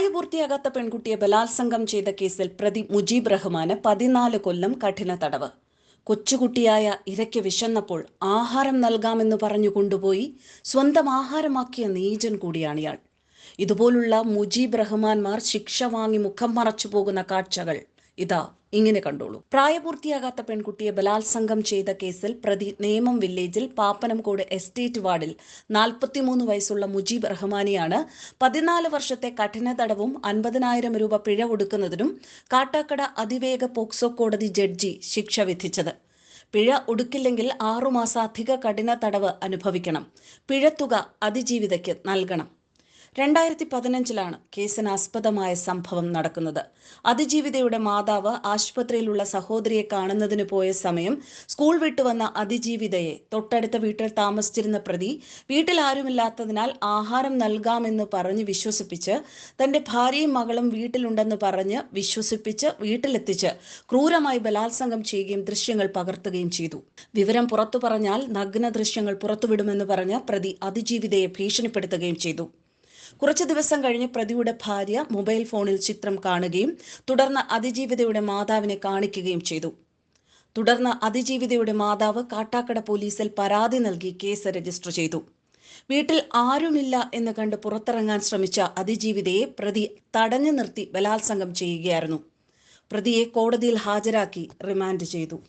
പ്രായപൂർത്തിയാകാത്ത പെൺകുട്ടിയെ ബലാത്സംഗം ചെയ്ത കേസിൽ പ്രതി മുജീബ് റഹ്മാന് പതിനാല് കൊല്ലം കഠിന തടവ്. കൊച്ചുകുട്ടിയായ ഇരയ്ക്ക് വിശന്നപ്പോൾ ആഹാരം നൽകാമെന്ന് പറഞ്ഞു കൊണ്ടുപോയി സ്വന്തം ആഹാരമാക്കിയ നീചൻ കൂടിയാണ് ഇയാൾ. ഇതുപോലുള്ള മുജീബ് റഹ്മാൻമാർ ശിക്ഷ വാങ്ങി മുഖം മറച്ചു പോകുന്ന കാഴ്ചകൾ ഇതാ ഇങ്ങനെ കണ്ടോളൂ. പ്രായപൂർത്തിയാകാത്ത പെൺകുട്ടിയെ ബലാത്സംഗം ചെയ്ത കേസിൽ പ്രതി നേമം വില്ലേജിൽ പാപ്പനംകോട് എസ്റ്റേറ്റ് വാർഡിൽ നാൽപ്പത്തിമൂന്ന് വയസ്സുള്ള മുജീബ് റഹ്മാനെയാണ് പതിനാല് വർഷത്തെ കഠിന തടവും അൻപതിനായിരം രൂപ പിഴ ഒടുക്കുന്നതിനും കാട്ടാക്കട അതിവേഗ പോക്സോ കോടതി ജഡ്ജി ശിക്ഷ വിധിച്ചത്. പിഴ ഒടുക്കില്ലെങ്കിൽ ആറുമാസം അധിക കഠിന തടവ് അനുഭവിക്കണം. പിഴത്തുക അതിജീവിതയ്ക്ക് നൽകണം. രണ്ടായിരത്തി പതിനഞ്ചിലാണ് കേസിനാസ്പദമായ സംഭവം നടക്കുന്നത്. അതിജീവിതയുടെ മാതാവ് ആശുപത്രിയിലുള്ള സഹോദരിയെ കാണുന്നതിന് പോയ സമയം സ്കൂൾ വിട്ടുവന്ന അതിജീവിതയെ തൊട്ടടുത്ത വീട്ടിൽ താമസിച്ചിരുന്ന പ്രതി വീട്ടിൽ ആരുമില്ലാത്തതിനാൽ ആഹാരം നൽകാമെന്ന് പറഞ്ഞ് വിശ്വസിപ്പിച്ച് തന്റെ ഭാര്യയും മകളും വീട്ടിലുണ്ടെന്ന് പറഞ്ഞ് വിശ്വസിപ്പിച്ച് വീട്ടിലെത്തിച്ച് ക്രൂരമായി ബലാത്സംഗം ചെയ്യുകയും ദൃശ്യങ്ങൾ പകർത്തുകയും ചെയ്തു. വിവരം പുറത്തു പറഞ്ഞാൽ നഗ്ന ദൃശ്യങ്ങൾ പുറത്തുവിടുമെന്ന് പറഞ്ഞ് പ്രതി അതിജീവിതയെ ഭീഷണിപ്പെടുത്തുകയും ചെയ്തു. കുറച്ചു ദിവസം കഴിഞ്ഞ് പ്രതിയുടെ ഭാര്യ മൊബൈൽ ഫോണിൽ ചിത്രം കാണുകയും തുടർന്ന് അതിജീവിതയുടെ മാതാവിനെ കാണിക്കുകയും ചെയ്തു. തുടർന്ന് അതിജീവിതയുടെ മാതാവ് കാട്ടാക്കട പോലീസിൽ പരാതി നൽകി കേസ് രജിസ്റ്റർ ചെയ്തു. വീട്ടിൽ ആരുമില്ല എന്ന് കണ്ട് പുറത്തിറങ്ങാൻ ശ്രമിച്ച അതിജീവിതയെ പ്രതി തടഞ്ഞു നിർത്തി ബലാത്സംഗം ചെയ്യുകയായിരുന്നു. പ്രതിയെ കോടതിയിൽ ഹാജരാക്കി റിമാൻഡ് ചെയ്തു.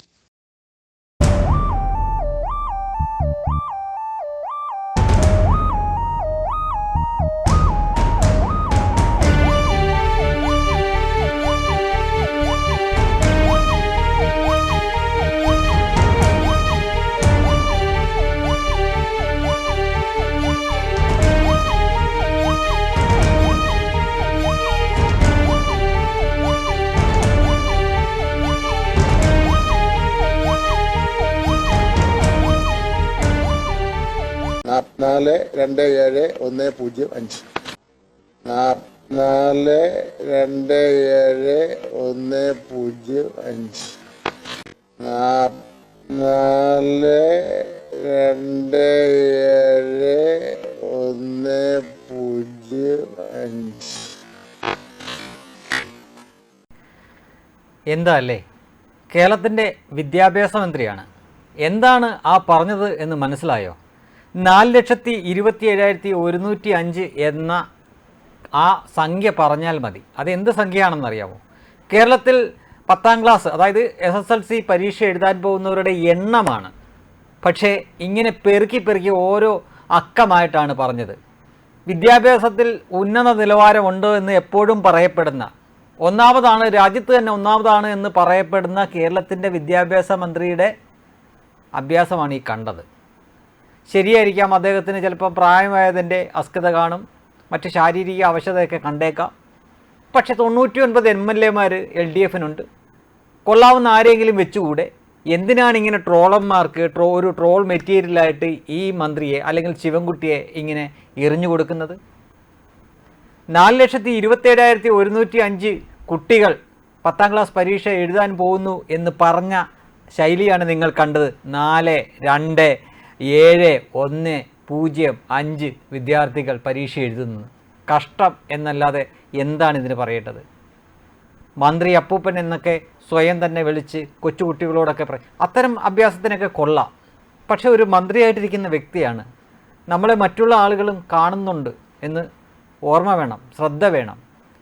നാൽപ്പത്തിനാല് രണ്ട് ഏഴ് ഒന്ന് പൂജ്യം അഞ്ച്. നാല് രണ്ട് ഏഴ് ഒന്ന് പൂജ്യം അഞ്ച്. നാല് രണ്ട് ഏഴ് ഒന്ന് പൂജ്യം അഞ്ച്. എന്താ അല്ലേ? കേരളത്തിന്റെ വിദ്യാഭ്യാസ മന്ത്രിയാണ്. എന്താണ് ആ പറഞ്ഞത് എന്ന് മനസ്സിലായോ? നാല് ലക്ഷത്തി ഇരുപത്തി ഏഴായിരത്തി ഒരുന്നൂറ്റി അഞ്ച് എന്ന ആ സംഖ്യ പറഞ്ഞാൽ മതി. അത് എന്ത് സംഖ്യയാണെന്നറിയാമോ കേരളത്തിൽ പത്താം ക്ലാസ് അതായത് എസ് എസ് എൽ സി പരീക്ഷ എഴുതാൻ പോകുന്നവരുടെ എണ്ണമാണ്. പക്ഷേ ഇങ്ങനെ പെറുക്കി പെറുക്കി ഓരോ അക്കമായിട്ടാണ് പറഞ്ഞത്. വിദ്യാഭ്യാസത്തിൽ ഉന്നത നിലവാരമുണ്ടോ എന്ന് എപ്പോഴും പറയപ്പെടുന്ന ഒന്നാമതാണ് രാജ്യത്ത് തന്നെ ഒന്നാമതാണ് എന്ന് പറയപ്പെടുന്ന കേരളത്തിന്റെ വിദ്യാഭ്യാസ മന്ത്രിയുടെ അഭ്യാസമാണ് ഈ കണ്ടത്. ശരിയായിരിക്കാം. അദ്ദേഹത്തിന് ചിലപ്പോൾ പ്രായമായതിന്റെ അസ്കത കാണും. മറ്റ് ശാരീരിക അവശതയൊക്കെ കണ്ടേക്കാം. പക്ഷേ തൊണ്ണൂറ്റി ഒൻപത് എം എൽ എമാർ എൽ ഡി എഫിനുണ്ട്. കൊള്ളാവുന്ന ആരെങ്കിലും വെച്ചുകൂടെ? എന്തിനാണ് ഇങ്ങനെ ട്രോളന്മാർക്ക് ട്രോ ഒരു ട്രോൾ മെറ്റീരിയലായിട്ട് ഈ മന്ത്രിയെ അല്ലെങ്കിൽ ശിവൻകുട്ടിയെ ഇങ്ങനെ എറിഞ്ഞു കൊടുക്കുന്നത്? നാല് ലക്ഷത്തി ഇരുപത്തേഴായിരത്തി ഒരുന്നൂറ്റി അഞ്ച് കുട്ടികൾ പത്താം ക്ലാസ് പരീക്ഷ എഴുതാൻ പോകുന്നു എന്ന് പറഞ്ഞ ശൈലിയാണ് നിങ്ങൾ കണ്ടത്. നാല് രണ്ട് ഏഴ് ഒന്ന് പൂജ്യം അഞ്ച് വിദ്യാർത്ഥികൾ പരീക്ഷ എഴുതുന്നത്. കഷ്ടം എന്നല്ലാതെ എന്താണ് ഇതിന് പറയേണ്ടത്? മന്ത്രി അപ്പൂപ്പൻ എന്നൊക്കെ സ്വയം തന്നെ വിളിച്ച് കൊച്ചുകുട്ടികളോടൊക്കെ പറയും അത്തരം അഭ്യാസത്തിനൊക്കെ കൊള്ളാം. പക്ഷെ ഒരു മന്ത്രിയായിട്ടിരിക്കുന്ന വ്യക്തിയാണ്. നമ്മളെ മറ്റുള്ള ആളുകളും കാണുന്നുണ്ട് എന്ന് ഓർമ്മ വേണം ശ്രദ്ധ വേണം.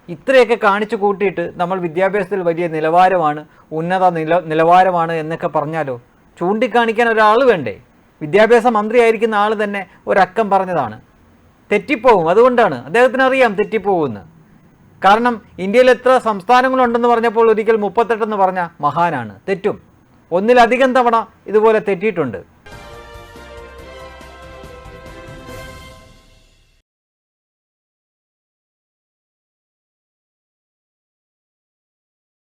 ഇത്രയൊക്കെ കാണിച്ചു കൂട്ടിയിട്ട് നമ്മൾ വിദ്യാഭ്യാസത്തിൽ വലിയ നിലവാരമാണ് ഉന്നത നില നിലവാരമാണ് എന്നൊക്കെ പറഞ്ഞാലോ? ചൂണ്ടിക്കാണിക്കാൻ ഒരാൾ വേണ്ടേ? വിദ്യാഭ്യാസ മന്ത്രിയായിരിക്കുന്ന ആൾ തന്നെ ഒരക്കം പറഞ്ഞതാണ്. തെറ്റിപ്പോവും അതുകൊണ്ടാണ്. അദ്ദേഹത്തിന് അറിയാം തെറ്റിപ്പോവുമെന്ന്. കാരണം ഇന്ത്യയിൽ എത്ര സംസ്ഥാനങ്ങളുണ്ടെന്ന് പറഞ്ഞപ്പോൾ ഒരിക്കൽ മുപ്പത്തെട്ടെന്ന് പറഞ്ഞ മഹാനാണ്. തെറ്റും. ഒന്നിലധികം തവണ ഇതുപോലെ തെറ്റിയിട്ടുണ്ട്.